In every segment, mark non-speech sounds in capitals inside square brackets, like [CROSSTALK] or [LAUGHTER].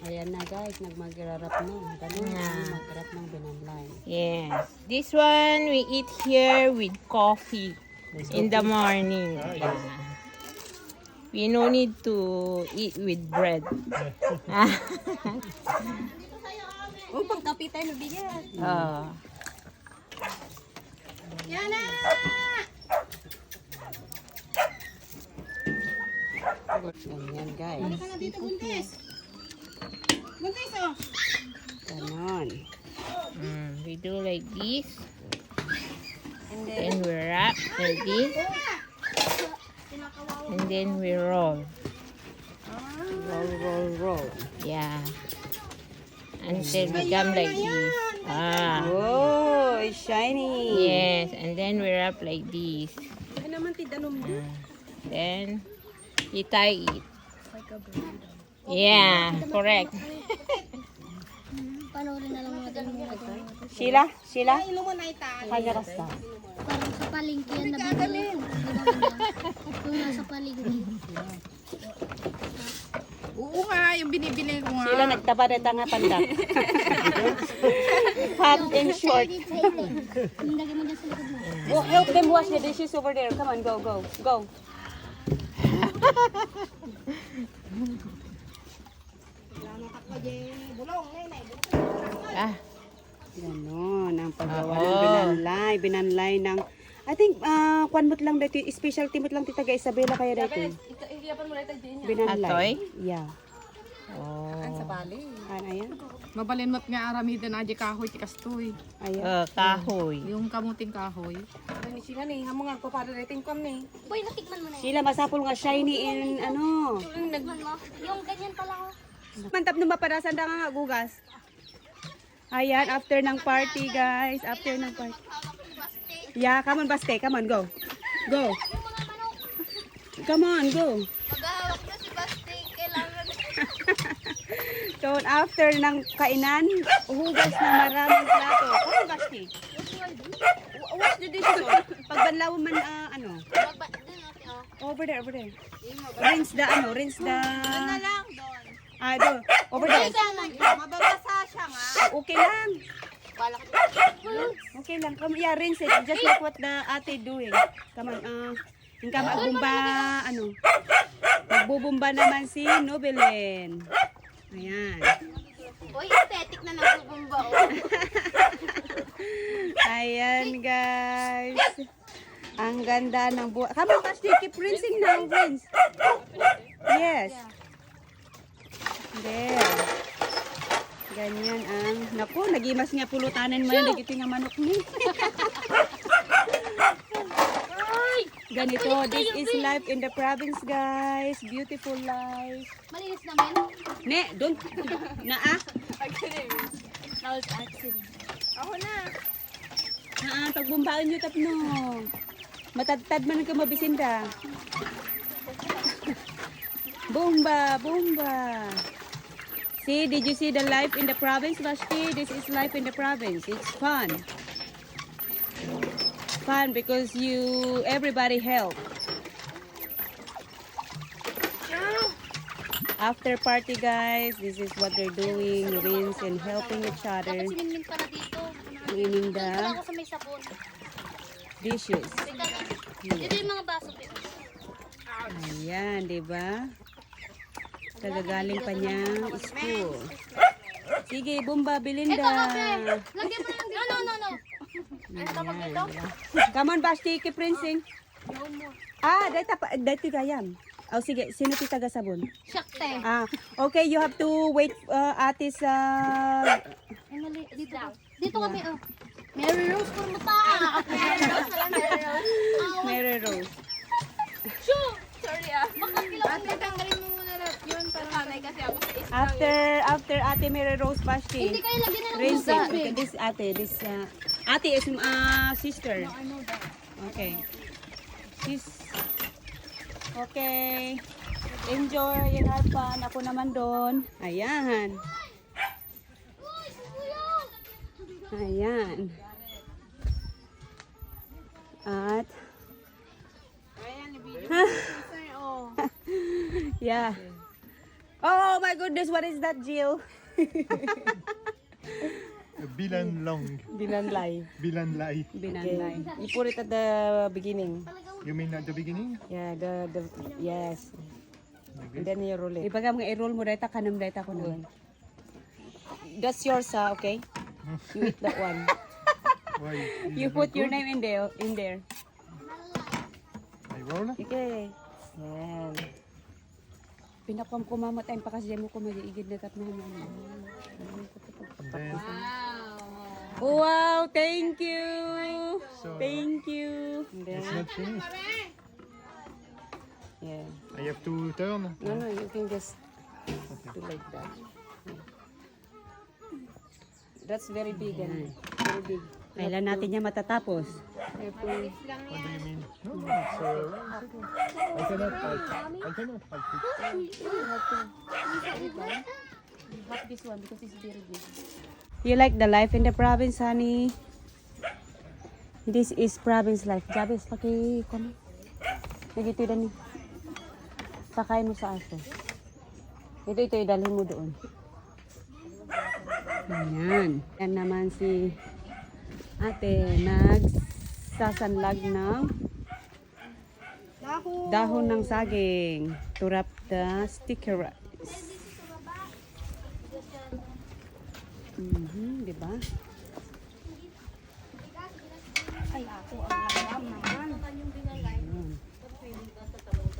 Ayan na guys, nagmagrarap na. Ganun, Yeah. magrap ng binanlay. Yes. This one we eat here with coffee in the morning. Yeah. We no need to eat with bread. [LAUGHS] Oh, pangkapitan na bigat. oh. Yana! Ganyan guys. Ka na dito, buntis. Buntis, oh. Ganon. Mm, we do like this. Then we wrap like this. And then we roll. Roll, roll, roll. Yeah. Until become like this. Ah. Oh, it's shiny. Yes. And then we wrap like this. Mo. Then you tie it. Yeah, correct. [LAUGHS] Panoorin na lang ganun mga ganun. Sheila? Sheila? Rasta. Parang sa palengke yan nabibili. Yung nasa palengke. Oo nga, yung binibili ko nga. Sheila nagtaba na nga pandak. Fat [LAUGHS] and short. Go help them wash the dishes over there. Come on, go, go, go. [LAUGHS] Ah, Ganon, ang paggawa ng binanlay. Binanlay ng, I think, ah, kwan mo't lang dito, specialty mo't lang tita Isabela kaya dito. Iyapan mo na ito din. Binanlay. Atoy? Yeah. oh. Sa bali. Ano yan? Mabalin mo't nga aramida na di kahoy tikas toy. Ayan. Uh, kahoy. Yung kamuting kahoy. Ano ni sila ni, hamo nga ko para rating kam ni. Boy, natikman mo na yun. Sheila, masapol nga shiny in, ano. Yung ganyan pala oh. Mantap na maparasan da nga gugas. Ayan, after ng party, guys. After ng party. Yeah, come on, Baste. Come on, go. Go. Come on, go. Maghahawak na si Basti. Kailangan. [LAUGHS] So, after ng kainan, hugas na maraming plato. Come on, Baste. Wash the dishes. oh. Pag banlaw man, ah, ano. Oh. Over there, over there. Rinse the, ano, rinse the... lang doon. Ah, do. Over there. Mababasa siya nga. Okay lang. Okay lang. Come, yeah, rinse it. Just like what the ate doing. Come on. Uh, yung magbumba, ano. Magbubumba naman si Nobelen. Ayan. Boy, aesthetic na nagbubumba oh. [LAUGHS] Ayan, guys. Ang ganda ng buhay. Come on, Basti. Keep rinsing now. Rinse. Yes. There. Ganyan ang... Naku, nagimas nga pulutanan mo. Nagiti nga manok ni. Ganito, this is life in the province, guys. Beautiful life. Malinis naman. Ne, don't. Naa. Now it's accident. Ako na. Naa, pagbumbaon nyo tapno. Matadtad man ka mabisinda. Bomba, bomba. See, did you see the life in the province, Vashti? This is life in the province. It's fun. Fun because you, everybody help. After party, guys, this is what they're doing. Rinse and helping each other. Cleaning the dishes. Ayan, di ba? Kagagaling pa niyang school. Sige, Bumba, Belinda. Lagyan mo lang dito. No, no, no, no. Come on, Basti, keep rinsing. Ah, dahil pa, dahil gayam. Oh, sige, sino ti taga sabon? Shakte. Ah, okay, you have to wait uh, uh, Ay, mali. Dito. Dito kami, oh. Mary Rose for mata. Mary Rose Mary Rose. Mary Rose. Sorry ah. Bakit kilaw? Ate, tanggalin mo muna lahat yun. Parang sanay kasi ako sa. After after Ate Mary Rose Basti. Hindi kayo lagyan na ng. Okay, this ate, this uh, ate is uh, sister. Okay. Sis. Okay. Enjoy and have fun. Ako naman doon. Ayan. Ayan. At [LAUGHS] yeah. Oh my goodness, what is that, Jill? [LAUGHS] Bilan long. Binanlay. Bilan lai. Binanlay. You put it at the beginning. You mean at the beginning? Yeah, the, the yes. And then you roll it. Ibaga mga i-roll mo data kanam data ko nun. That's yours, ah, okay? [LAUGHS] You eat that one. Why? You put your name in there, in there. I roll? Okay. Yan. Pinakuam ko mama time pa kasi mo ko mag-iigid na kat. And then, Wow, thank you. so Thank you. It's not finished. yeah. I have to turn. No, no, you can just do like that. That's very big and very big. Kailan natin niya matatapos? It's uh, I cannot help. I cannot it. You. You like the life in the province, honey? This is province life. Jabes, paki kono. Nagito ni. Pakay mo sa aso. Ito, ito, idalhin mo doon. Ayan. Yan naman si ate nagsasanlag ng dahon ng saging to wrap the sticker rice. Mhm, di ba?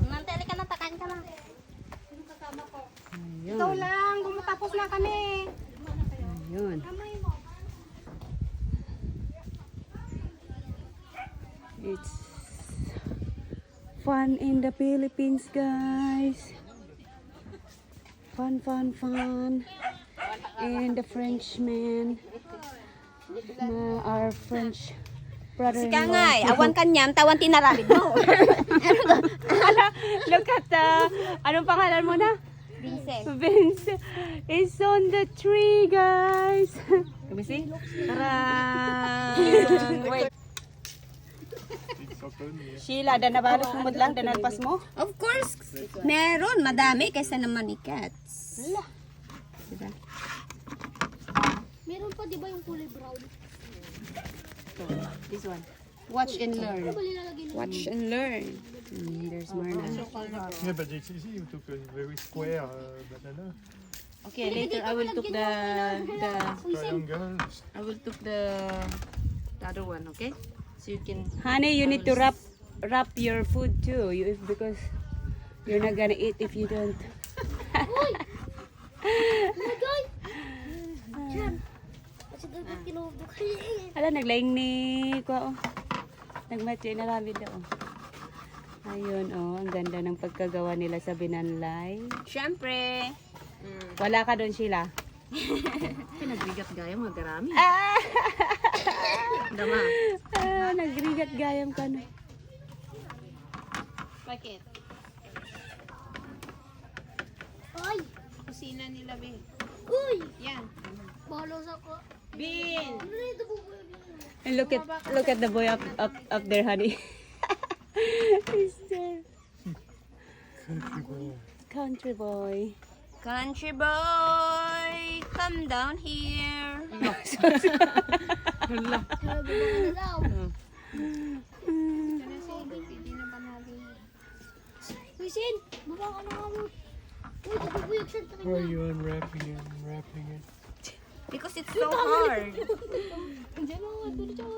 Nantali ka na, takain ka na. Ayun. lang, gumatapos na kami. Ayun. It's fun in the Philippines, guys. Fun, fun, fun. And the Frenchman, ma- our French brother Ika nga eh, awan kanyam, tawan tinarabid mo. Look at the, anong pangalan mo na? Vincent. Vince is on the tree, guys. Can we see? [LAUGHS] Wait. Sheila, danabalot mo lang, danalpas mo. Of course, meron, madami kaysa naman ni Cats. Meron pa, di ba yung kulay brown? This one. Watch and learn. Ano? Watch and learn. Mm, there's Marna. Yeah, but it's easy. You took a very square uh, banana. Okay, later I will took the the Triangles. I will took the the other one, okay? You can Honey, you need to wrap wrap your food too. You if because you're not gonna eat if you don't. Tinubok. [LAUGHS] Ala, naglaing ni ko. Oh. Nagmatch na ramen daw. Ayun, oh, ang ganda ng pagkagawa nila sa binanlay. Siyempre. Wala ka doon, Sheila. [LAUGHS] pinagbigat gaya mga garami. Ah! [LAUGHS] Dama. ah nagrigat gayam ka na. Bakit? Ay! Kusina nila, be. Uy! Yan. Bahala sa ko. Bin! And look at look at the boy up up up there, honey. [LAUGHS] He's there. Country boy. Country boy, come down here. [LAUGHS] [LAUGHS] Kaya baba na daw. Uy, Sin! Baba ka na nga mo. Uy, nabubuyog siya. Why are you unwrapping it? Unwrapping it. Because it's so hard. Diyan o, ito na siya.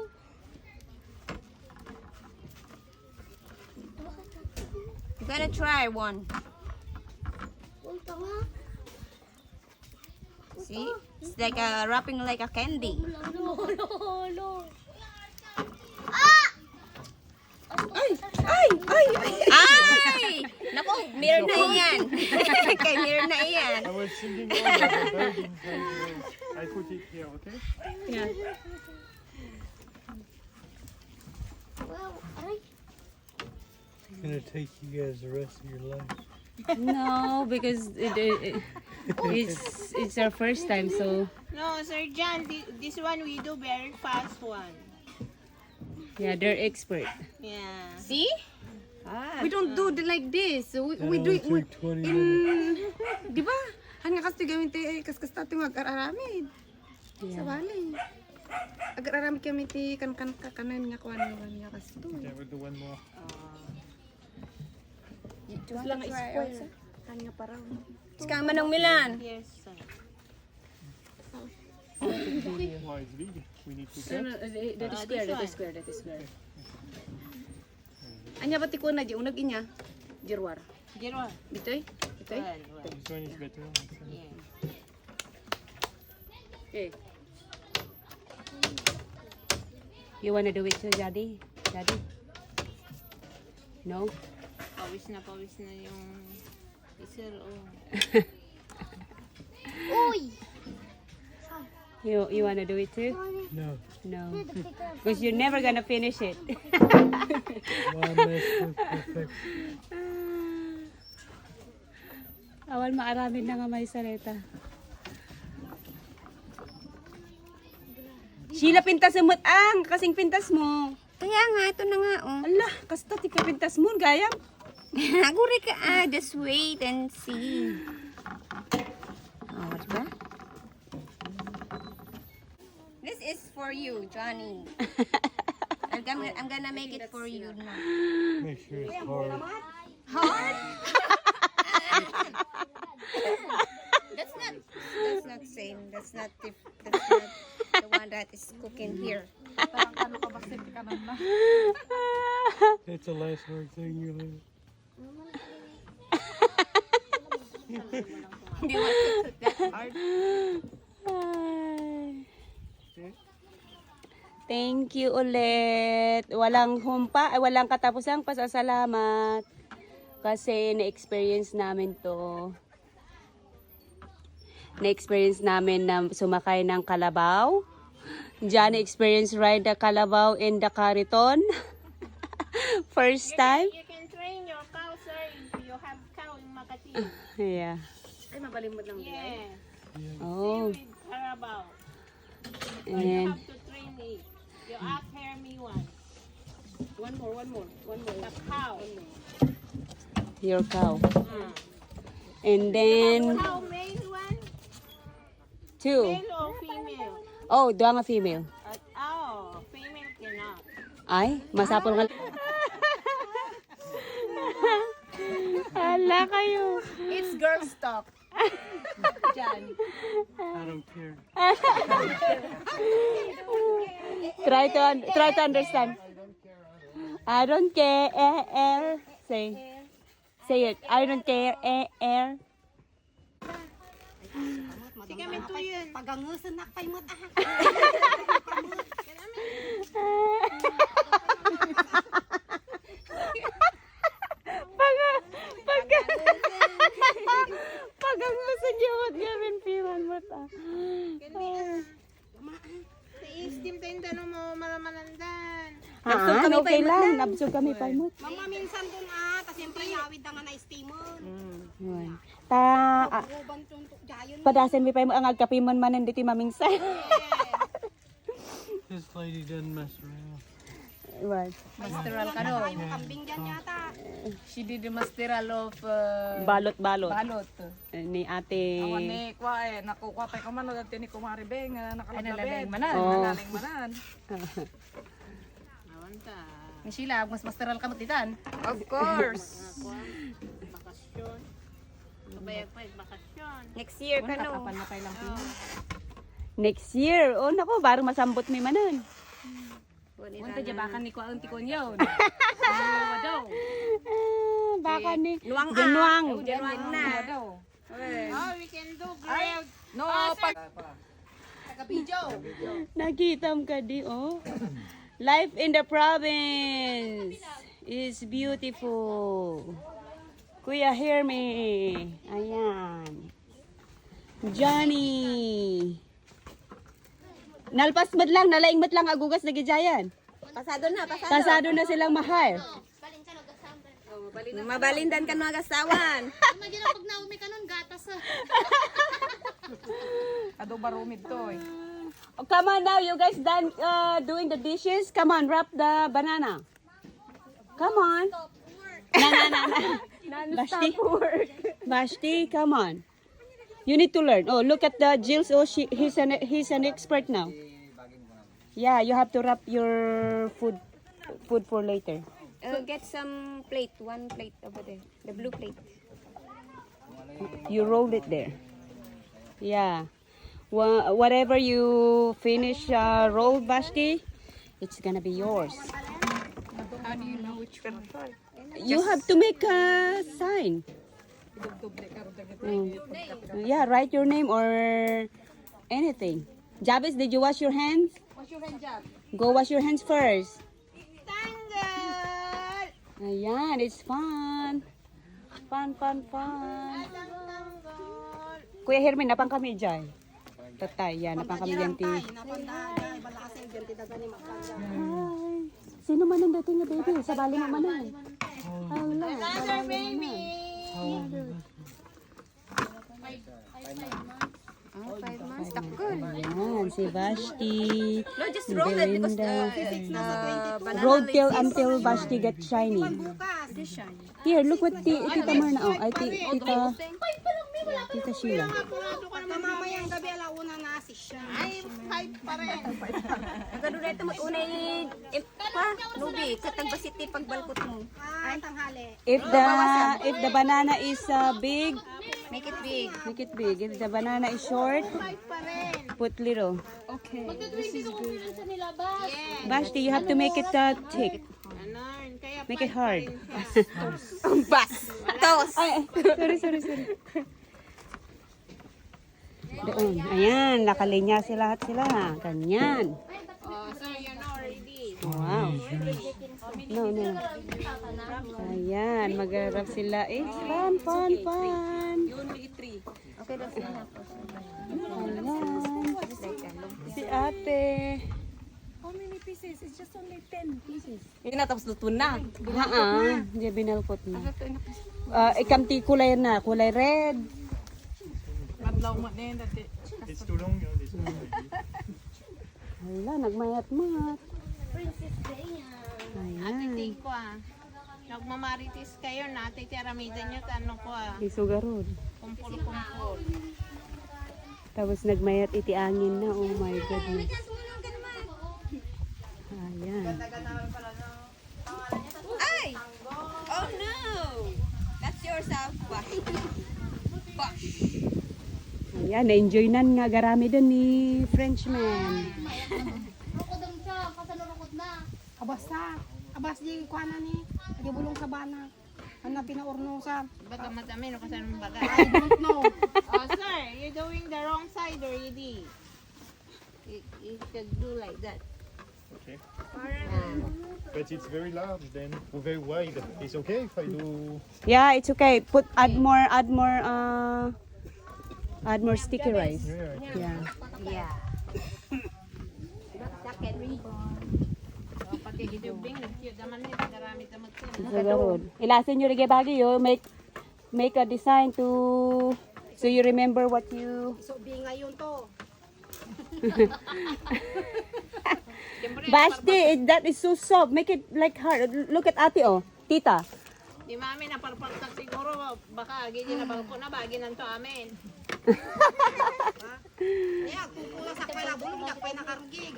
You gotta try one. Uy, tanga. See? It's like a wrapping like a candy. Lo, lo, lo. Ay! Naku, mirror na iyan. [LAUGHS] Kay mirror na iyan. I was thinking oh, yeah, the building size. I put it here, okay? Wow, aray. gonna take you guys the rest of your life. No, because it, it, it- it's it's our first time, so No, Sir John, thi- this one we do very fast one. yeah, they're expert. Yeah. See? Ah, We don't do the like this. We, we do it 20 in... [LAUGHS] Di ba? Han nga kasi gawin ti kaskas tayo mag-araramid. Sa bali. Ag-araramid kami ti kan-kan ka kanan nga kuwan nga nga kasto. Yeah, we'll do one more. Lang square. Han nga parang. Ska Manong Milan. Is? We need to get. That is square, that is square, that is square. Anya ba ti ko na di unag inya? Jirwar. Jirwan. Bitoy? Bitoy? This one is better. Okay. You wanna do it too, Daddy? Daddy? No? Pawis na pawis na yung isel. Oh. [LAUGHS] Uy! You you wanna do it too? No. No. Because you're never gonna finish it. [LAUGHS] Awal maaramin na nga may saleta. Sheila, pintas mo ang kasing pintas mo. Kaya nga, ito na nga, oh. Ala, kasta ti ka pintas mo, gayam. [LAUGHS] Aguri ka, ah. Just wait and see. Oh, diba? This is for you, Johnny. [LAUGHS] I'm gonna, I'm gonna make it for you now. Make sure it's hard. Hard? [LAUGHS] That's not, that's not same. That's not the, that's not the one that is cooking here. It's the last word thing you learn. Hard? Ay. Thank you ulit. Walang humpa, ay walang katapusang pasasalamat. Kasi na-experience namin to. Na-experience namin na sumakay ng kalabaw. Diyan na-experience ride the kalabaw in the Cariton. [LAUGHS] First time. You can train your cow, sir. if You have cow in Makati. Yeah. Ay, mabalimod lang. Yeah. Oh. With Carabao. You And have to train it. You ask her me one. One more, one more, one more. The cow. your cow. And then Cow male one? two. Male or female? Oh, doang nga female. At, oh, female cannot. Ay, masapol nga. [LAUGHS] [LAUGHS] Hala kayo. It's girl stuff. I don't care. Try to un- try to understand. I don't care. Eh, eh. Say. Say it. I don't care. Eh, eh. Sige, may tuyon. Pagangusan na kay mo ah. Pag pag pag ang masanyawat gamin piran mo ta. Sa-istim tayo yung tanong mo, malamalandan. Nabsog kami okay lang. Nabsog kami pa mo. Mama, minsan dun ah. Tapos siyempre yawid na nga na steamer. Ta ah, padasan mi pa mo ang agkapimon man diti mamingsan. This lady doesn't mess around. What? Masteral ka no. Ay, kambing dyan yata. She did the masteral of uh, Balot-balot. balot. Ni ate. Awan ni kwa eh, nakukuha tayo kumano dati ni Kumari Beng, Ay, na nakalagabit. manan. Oh. Nalaling manan. Awanta. Ni Sheila, mas masteral ka mo titan. Of course. Bakasyon. Kabayag pa, bakasyon. Next year ka no. Na. Next year. Oh, nako, barang masambot mi manan. Unta jabakan ni ko ang tikon yun. Ano daw? Ah, baka ni. Nuang Ginuang. Nuang na. [LAUGHS] daw? Oh, we can do grilled. No, pag Nakitam ka di, oh. Life in the province is beautiful. Kuya, hear me. Ayan. Johnny. Nalpas mat lang, nalaing mat lang agugas na gijayan. Pasado na, pasado. Pasado na silang mahal. Mabalindan ka mga gasawan. [LAUGHS] Ano dyan pag naumi ka nun, gatas ah. [LAUGHS] ado barumid to eh. Oh, come on now, you guys done uh, doing the dishes. Come on, wrap the banana. Come on. Na, na, na, na. [LAUGHS] Vashti. Vashti, come on. You need to learn. Oh, look at the Jills. Oh, she, he's an he's an expert now. Yeah, you have to wrap your food food for later. Uh, get some plate, one plate over there. The blue plate. You roll it there. Yeah. Wha- whatever you finish uh, roll, Vashti, it's gonna be yours. How do you know which one? You have to make a sign. Mm. Yeah, write your name or anything. Jabez, did you wash your hands? Wash your hand, Jab. Go wash your hands first. Ayan, it's fun. Fun, fun, fun. Kuya Hermin, napang kami dyan. Tatay, yan, napang kami dyan. Hi. Sino man ang dating na baby? Sa bali mo manan. Another baby. Oh, five months. Takol. Ayan, si Vashti. No, just roll it because uh, uh, banana Roll till until Vashti gets shiny. Here, look what ti, Tita Marna. Oh, ay, ti, Tita, Tita Sheila. Nagano na ito mag-unay eh, pa, nubi, katang basiti pagbalkot mo. If the if the banana is uh, big, Make it big. make it big. If the banana is short, put little. Vashti, you have to make it uh, thick. Make it hard. [LAUGHS] Bas. Tos. Ay, ay, sorry, sorry, sorry. Doon. Ayan, nakalinya sila lahat sila. Ganyan. Oh, so you know already. Wow. No, no. Ayan, mag-arap sila. It's fun, fun, fun. Okay, that's enough. Ayan. Si ate. Yun na, tapos luto na. Haa, hindi binalkot na. Ah, ikamti kulay na, kulay red. Madlaw mo din dati. It's too long, you know, this one. Wala, nagmayat-mayat. Ate Ting ko ah. Nagmamaritis kayo na ate tiaramidan nyo tanong ko ah. Isugarod. Kumpul-kumpul. Tapos nagmayat iti angin na. Oh my goodness. Ayan. Ay! Oh no! That's yours, ah. Bash. Ayan, na-enjoy nan nga garami doon ni Frenchman. Rokodang siya, kasanurokot na. Abas na. Abas di kuha na ni. Di bulong sa bana. Ano pinaurno sa. Baka madami no kasi anong baga. I don't know. [LAUGHS] oh sir, you're doing the wrong side already. You, you should do like that. Okay. But it's very large then, or very wide. It's okay if I do... Yeah, it's okay. Put add more, add more, uh, add more sticky rice. Yeah, Yeah. Oh. Ilasin nyo rin bagay yo. Make, make a design to, so you remember what you, So, di ngayon to. Basti, it- that is so soft. Make it like hard. Look at ate, oh. Tita. Di mami na parpaltag siguro baka gidi na bangko na bagi nanto amin.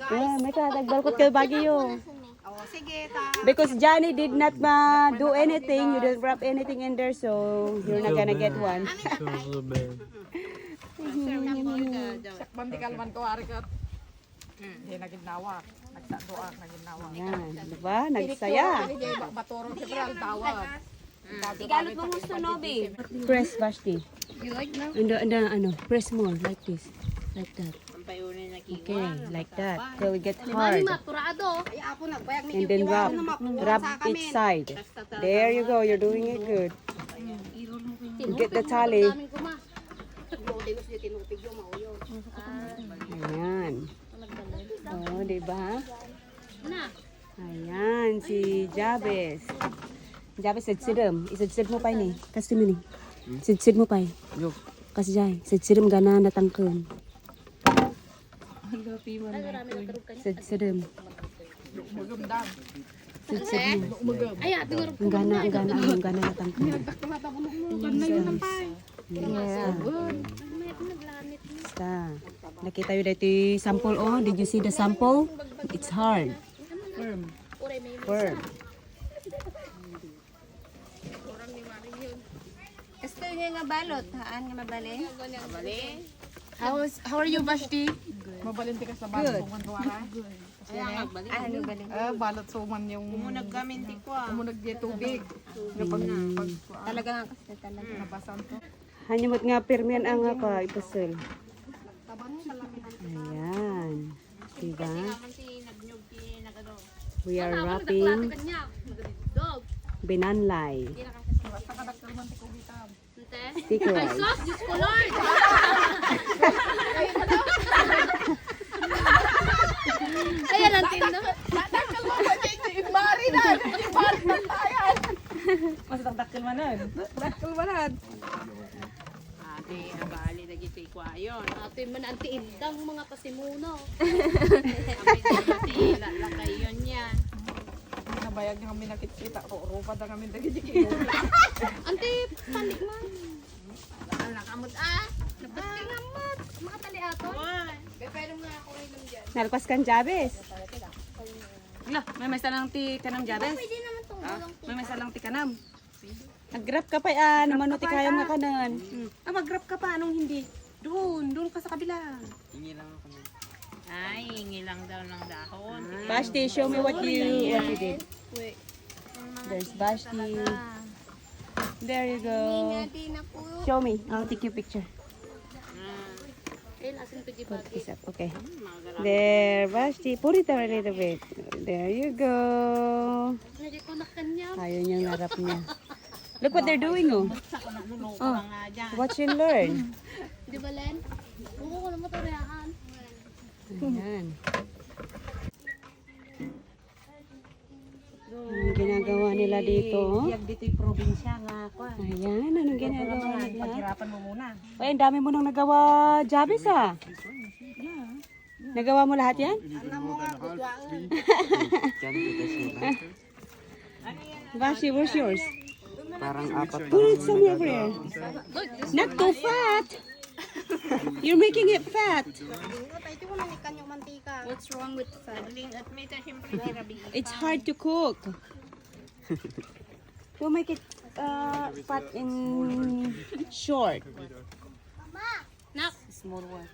Yeah, may kadagbalkot kayo bagyo. Oh, sige ta. Because Johnny did not uh, do anything. You didn't wrap anything in there, so you're not gonna get one. So bad. Sakban di kalman ko, ari ka. Hindi na ginawa. Nagsadoak na ginawa. Yan, di ba? Nagsaya. Baturo si Bral tawag. Tigalot mo gusto, Nobi. Press, Vashti. You like now? And, and, ano, press more, like this. Like that. Okay, like that. Till it gets hard. Turado. Ay, ako nagbayag ni And then wrap. Wrap each side. There you go. You're doing it good. Get the kuma. Ayan. Oh, di ba? Na. Ayan, si Jabez. Jabez, sidsirim. Isidsid mo pa ini. Kasi mo ni. Sidsid mo pa eh. Kasi jay, sidsirim gana natangkon. Sidsirim. Magumdang. Ay, ate nga Ang gana, ang gana, ang gana na tangkad. Yeah. Basta. Nakita yun dito sample, oh. Did you see the sample? It's hard. Firm. Firm. Niya nga balot, haan nga mabali? How, is, how are you, Vashti? Mabalinti ka sa balot. Good. Ah, ano bali? Ah, balot suman yung... Umunag kami, hindi ko ah. Umunag di tubig. Kapag pag Talaga nga kasi talaga. nabasan to. Hanyamot nga permian ang ako, ipasol. Ayan. Diba? We are wrapping binanlay. Sticker [LAUGHS] rice. Diyos ko, Lord! Ayan ang tinda. Ate, abali na gito ikwayon. Ate man ang tiindang mga pasimuno. [LAUGHS] Ate, lalakay yun yan. Nabayag nga kami nakikita. Rupa na kami dagiti. Ante, panik man. Ang nakamot ah. Napati nga mat. Mga taliaton. Nalpas kan Jabes. Wala, may may salang ti kanam Jabes. Pwede naman tong gulong. May may salang ti kanam. Nag-grab ka pa ah, naman ti kaya nga kanan. Hmm. Ah, mag-grab ka pa, anong hindi? Doon, doon ka sa kabila. Ay, hingi lang daw ng dahon. Bashti, show me what you what you did. There's Bashti. There you go. Show me. I'll take your picture. Put this up. Okay. There, Bashti. Put it down a little bit. There you go. Ayaw niyang narap niya. Look what they're doing, oh. Oh, watch and learn. [LAUGHS] Di ba, Len? Oo ko na motoryahan. Ayan. Anong ginagawa nila dito? oh? dito yung probinsya nga ako. Ayan, anong ginagawa nila? Paghirapan mo muna. Ay, ang dami mo nang nagawa, Jabis, ah. Nagawa mo lahat yan? Bashi, where's yours? Parang apat Put it somewhere over here. Not too fat. [LAUGHS] You're making it fat. What's wrong with fat? At may ta siyempre kirabi. It's hard to cook. [LAUGHS] To make it uh, fat in short. Nak, small one.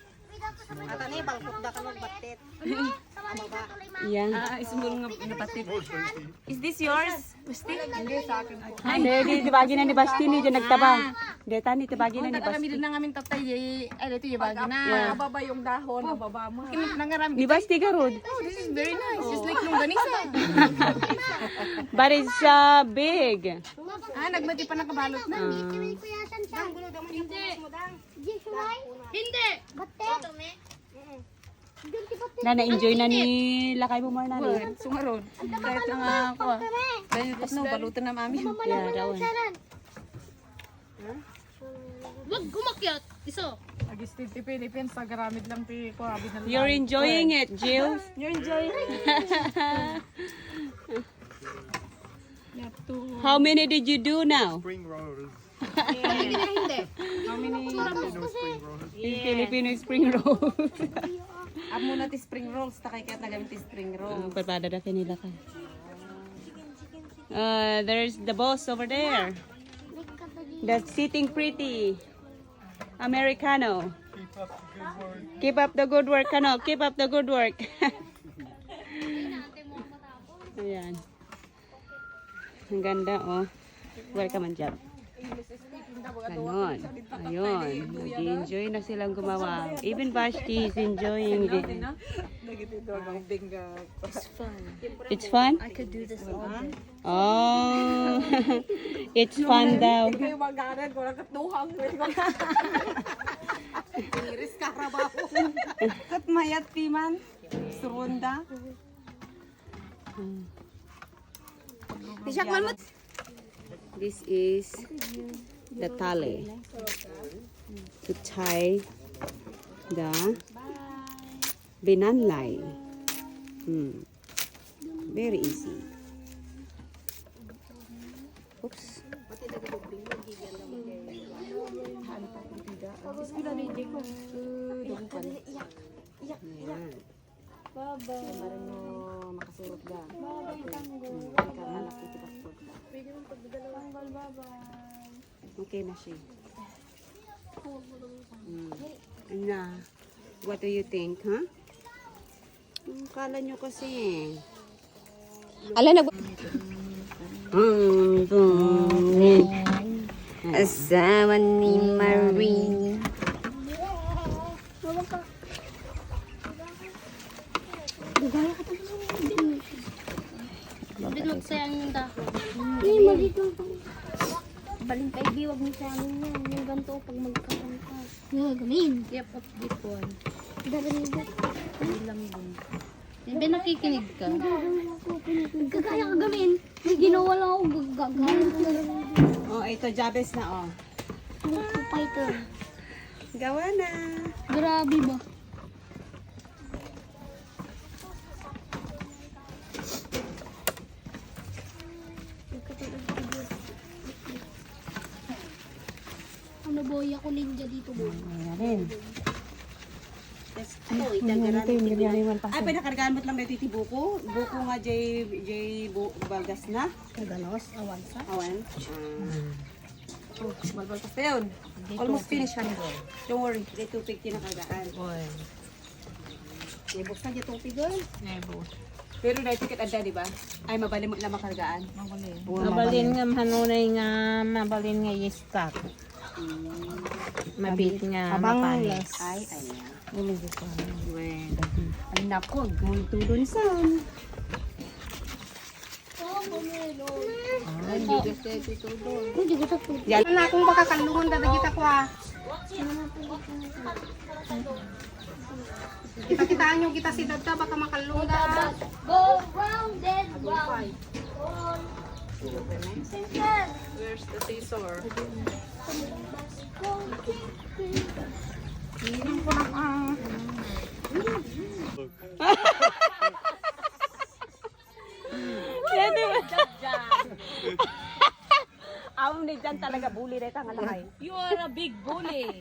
Yan. Ah, small nga napatit. Is this yours? Gusti? Hindi, di tibagi na ni Basti ni dyan nagtaba. Hindi, tani tibagi na ni Kami Basti. din na namin tatay. Ay, ito yung bagay na. Ababa yung dahon. Ababa mo. Nangaram. Ni Basti. Oh, this is very nice. [LAUGHS] But it's uh, big. Ah, nagmati pa nakabalot na. hindi. Hindi. Na na-enjoy na ni Lakay mo na ni. Sungaron. Kahit na nga ako. ah. Dahil tapos na, balutan na mami. Yeah, one. Wag gumakyat. Iso. Nag-stay ti Philippines. Sa garamid lang ti ko. Abi na You're enjoying it, Jill. [LAUGHS] You're enjoying it. [LAUGHS] How many did you do now? Spring rolls. Filipino spring roll. [LAUGHS] Amo na ti spring rolls. Takay kaya nagamit ti spring roll. Ang parpada na kanila ka. Uh, there's the boss over there. That's sitting pretty. Americano. Keep up the good work, ano? Keep up the good work. [LAUGHS] Ayan. Ang ganda, oh. Welcome and job. Ganon. Ayun. Nag-enjoy na silang gumawa. Even Vashti is enjoying it. It's fun? I could do this all day. Oh. [LAUGHS] it's fun daw. [LAUGHS] Iris karabaho. Kat mayat timan. Surunda. This is the tali to tie the binanlay. Hmm. Very easy. Oops. Kemarin mo makasurot ka. anak kita pasport ka. Okay na siya. Mm. Na, what do you think, ha? Huh? Kala nyo kasi Ala, nag... Hmm, Asawa ni Marie. Binog sayang yung dahon. Ay, maligo. Baling kay biwag ni sayang yan. Yung ganito pag magkaroon ka. Yeah, gamin. Yep, of this one. Daranig. Ilang din. Hindi nakikinig ka. Kagaya ka gamin. May ginawa lang ako gagawin. Oh, ito, Jabez na, oh. Fighter. Gawa na. Grabe ba? Ninja dito boy. Ano, itagaran mo. Ay, pinakargaan mo lang may titi buko. Buko nga, J, J, bu, bagas na. Kaganos, awan sa. Awan. Oh, malbal pa yun. Almost finished, honey. Don't worry, J, tupig kinakagaan. Boy. Ibuksan niya tupig, girl. Nebo. Pero dahil ticket ada, di ba? Ay, mabali mo lang makargaan. Mabalin nga manunay nga mabalin nga yistak. Mabit nga mapanis. Ay, ayan. Well, ay nako, multo dun san. Hindi ko sa food. Yan. Akong baka kalungan dadagit ako ah. Kita kitaan nyo kita si Dada baka makalungan da. Go round and round. Where's the scissor? Awam ni dyan talaga, bully rin ang alakay. You are a big bully.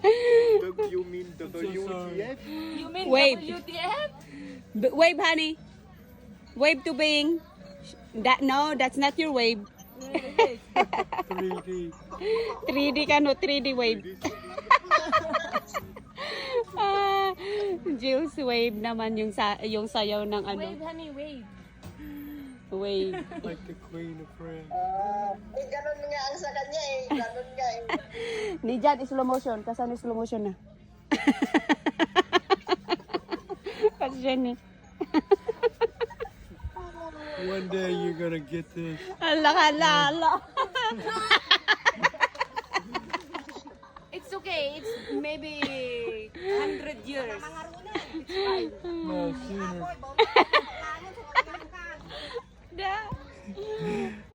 The- you mean WTF? You mean Wave. WTF? B- wave, honey. Wave to Bing. That, no, that's not your wave. 3D. 3D ka, no? 3D wave. [LAUGHS] ah, Jill's wave naman yung, sa, yung sayaw ng ano. Wave, honey, wave. Wave. Like the Queen of France. Ni Jan, slow motion. Kasan slow motion na? [LAUGHS] Kasi Jan eh. [LAUGHS] One day you're gonna get this. Ala ka lalo. It's okay. It's maybe 100 years. No, sooner. [LAUGHS] Da.